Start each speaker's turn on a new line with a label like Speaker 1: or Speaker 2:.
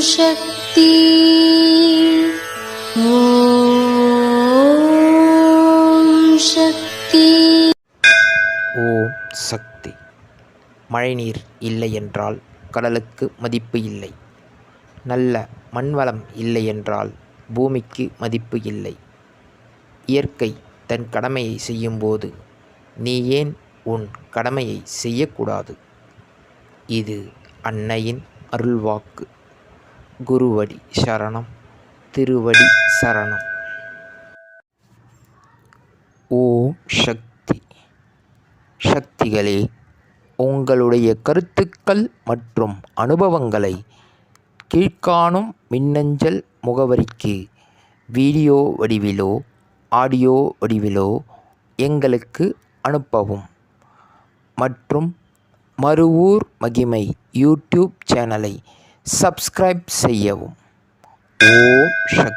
Speaker 1: சக்தி சக்தி
Speaker 2: ஓம் சக்தி மழைநீர் இல்லை என்றால் கடலுக்கு மதிப்பு இல்லை. நல்ல மண்வளம் இல்லை என்றால் பூமிக்கு மதிப்பு இல்லை. இயற்கை தன் கடமையை செய்யும்போது நீ ஏன் உன் கடமையை செய்யக்கூடாது? இது அன்னையின் அருள்வாக்கு. குருவடி சரணம் திருவடி சரணம். ஓம் சக்தி. சக்திகளே உங்களுடைய கருத்துக்கள் மற்றும் அனுபவங்களை கீழ்காணும் மின்னஞ்சல் முகவரிக்கு வீடியோ வடிவிலோ ஆடியோ வடிவிலோ எங்களுக்கு அனுப்பவும் மற்றும் மறுவூர் மகிமை யூடியூப் சேனலை சப்ஸ்கிரைப் செய்யவும். ஓம் சக்தி.